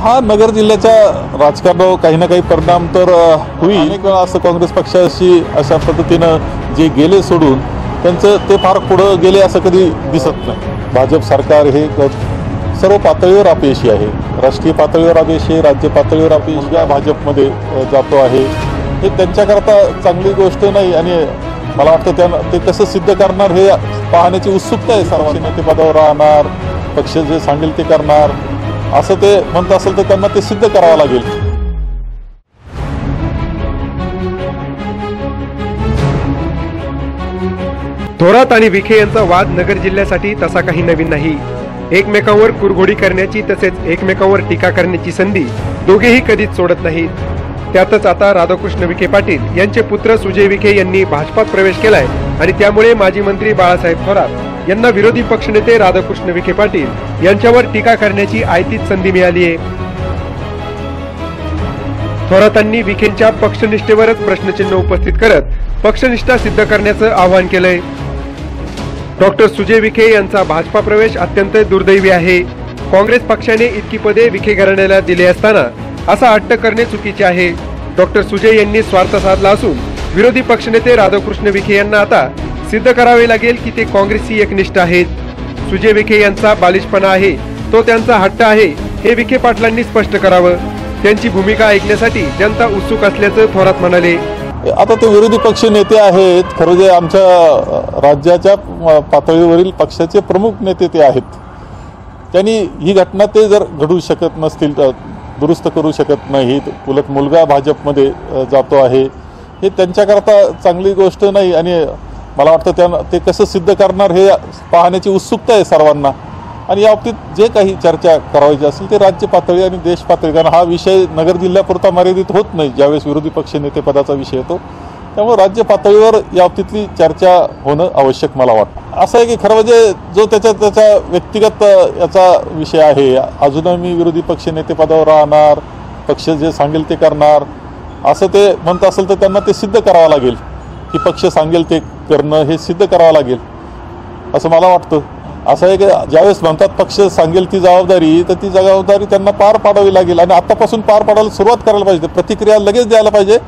हा नगर जिल्ह्याच्या राजकारणावर काही ना काही परिणाम तर होईल. अनेक वेळा असं काँग्रेस पक्षाशी अशा पद्धतीनं जे गेले सोडून त्यांचं ते फार पुढं गेले असं कधी दिसत नाही. भाजप सरकार हे सर्व पातळीवर अपयशी आहे. राष्ट्रीय पातळीवर अपयशी आहे राज्य पातळीवर अपयशी या भाजपमध्ये जातो आहे हे त्यांच्याकरता चांगली गोष्ट नाही आणि मला वाटतं त्यांना ते कसं सिद्ध करणार हे पाहण्याची उत्सुकता आहे. सर्वांची नेतेपदावर राहणार पक्ष जे सांगेल ते करणार. असं ते म्हणत असेल तर त्यांना ते सिद्ध करावं लागेल. थोरात आणि विखे यांचा वाद नगर जिल्ह्यासाठी तसा काही नवीन नाही. एकमेकांवर कुरघोडी करण्याची तसेच एकमेकांवर टीका करण्याची संधी दोघेही कधीच सोडत नाहीत. त्यातच आता राधाकृष्ण विखे पाटील यांचे पुत्र सुजय विखे यांनी भाजपात प्रवेश केलाय आणि त्यामुळे माजी मंत्री बाळासाहेब थोरात यांना विरोधी पक्षनेते राधाकृष्ण विखे पाटील यांच्यावर टीका करण्याची आयतीच संधी मिळाली आहे. थोरातांनी विखेंच्या पक्षनिष्ठेवरच प्रश्नचिन्ह उपस्थित करत पक्षनिष्ठा सिद्ध करण्याचं आवाहन केलंय. डॉक्टर सुजय विखे यांचा भाजपा प्रवेश अत्यंत दुर्दैवी आहे. काँग्रेस पक्षाने इतकी पदे विखे घराण्याला दिली असताना असा हट्ट करणे चुकीचे आहे. डॉक्टर सुजय यांनी स्वार्थ साधला असून विरोधी पक्षनेते राधाकृष्ण विखे यांना आता सिद्ध करावे लागेल की ते काँग्रेसची एकनिष्ठ आहेत. सुजय विखे यांचा बालिशपणा आहे. तो त्यांचा हट्ट आहे हे विखे पाटलांनी स्पष्ट करावं. त्यांची भूमिका ऐकण्यासाठी जनता उत्सुक असल्याचं थोरात म्हणाले. आता ते विरोधी पक्ष नेते आहेत. खरं जे आमच्या राज्याच्या पातळीवरील पक्षाचे प्रमुख नेते ते आहेत. त्यांनी ही घटना ते जर घडू शकत नसतील तर दुरुस्त करू शकत नाहीत. उलट मुलगा भाजपमध्ये जातो आहे. हे त्यांच्याकरता चांगली गोष्ट नाही आणि मला वाटतं त्या ते कसं सिद्ध करणार हे पाहण्याची उत्सुकता आहे सर्वांना. आणि या बाबतीत जे काही चर्चा करावायची असेल ते राज्य पातळी आणि देश पातळी. कारण हा विषय नगर जिल्ह्यापुरता मर्यादित होत नाही. ज्यावेळेस विरोधी पक्ष नेतेपदाचा विषय येतो त्यामुळे राज्य पातळीवर या बाबतीतली चर्चा होणं आवश्यक मला वाटतं. असं आहे की खरं म्हणजे जो त्याच्या त्याचा व्यक्तिगत याचा विषय आहे. अजूनही मी विरोधी पक्ष नेतेपदावर राहणार पक्ष जे सांगेल ते करणार. असं ते म्हणत असेल तर त्यांना ते सिद्ध करावं लागेल. की पक्ष सांगेल ते करणं हे सिद्ध करावं लागेल. असं मला वाटतं. असं आहे की ज्यावेळेस म्हणतात पक्ष सांगेल ती जबाबदारी तर ती जबाबदारी त्यांना पार पाडावी लागेल आणि आतापासून पार पाडायला सुरुवात करायला पाहिजे. प्रतिक्रिया लगेच द्यायला पाहिजे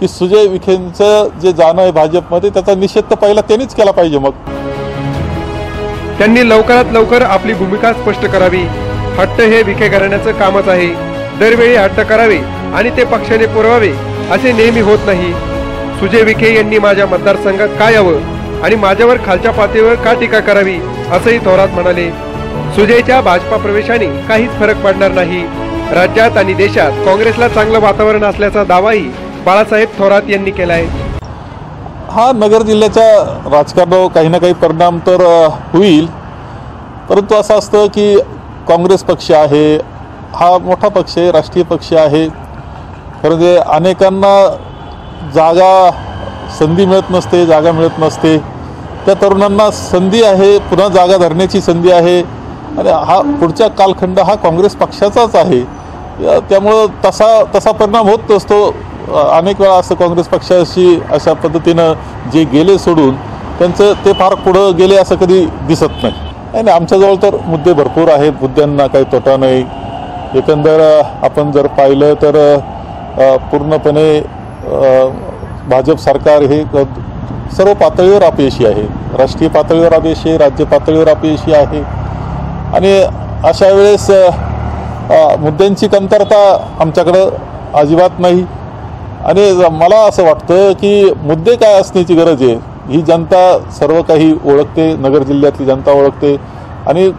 की सुजय विखेंचं जे जाणं आहे भाजपमध्ये त्याचा निषेध तर पहिला त्यांनीच केला पाहिजे मग. त्यांनी लवकरात लवकर आपली भूमिका स्पष्ट करावी. हट्ट हे विखे घराण्याचं कामच आहे. दरवेळी हट्ट करावे आणि ते पक्षाने पुरवावे असे नेहमी होत नाही. सुजय विखे यांनी माझ्या मतदारसंघात काय यावं? आणि माझ्यावर खालच्या पातळीवर का टीका करावी? असंही थोरात म्हणाले. सुजयच्या भाजपा प्रवेशाने काहीच फरक पडणार नाही. राज्यात आणि देशात काँग्रेसला चांगलं वातावरण असल्याचा दावाही बाळासाहेब थोरात यांनी केलाय. हा नगर जिल्ह्याच्या राजकारणावर काही ना काही परिणाम तर होईल. परंतु असं असतं की काँग्रेस पक्ष आहे. हा मोठा पक्ष आहे राष्ट्रीय पक्ष आहे. खरं जे अनेकांना जागा संधी मिळत नसते जागा मिळत नसते. त्या तरुणांना संधी आहे पुन्हा जागा धरण्याची संधी आहे. आणि हा पुढचा कालखंड हा काँग्रेस पक्षाचाच आहे. त्यामुळं तसा तसा परिणाम होत असतो अनेक वेळा असं काँग्रेस पक्षाशी अशा पद्धतीनं जे गेले सोडून त्यांचं ते फार पुढं गेले असं कधी दिसत नाही. नाही आमच्याजवळ तर मुद्दे भरपूर आहेत. मुद्द्यांना काही तोटा नाही. एकंदर आपण जर पाहिलं तर पूर्णपणे भाजप सरकार हे सर्व पातळीवर अपयशी आहे. राष्ट्रीय पातळीवर अपयशी आहे राज्य पातळीवर अपयशी आहे. आणि अशा वेळेस मुद्द्यांची कमतरता आमच्याकडं अजिबात नाही. आणि मला असं वाटतं की मुद्दे काय असण्याची गरज आहे ही जनता सर्व काही ओळखते नगर जिल्ह्यातली जनता ओळखते. आणि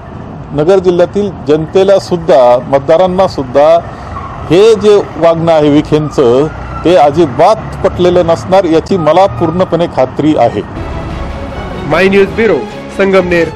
नगर जिल्ह्यातील जनतेला सुद्धा मतदारांना सुद्धा हे जे वागणं आहे विखेंचं ते अजिबात पटलेलं नसणार याची मला पूर्णपणे खात्री आहे. My news bureau Sangamner.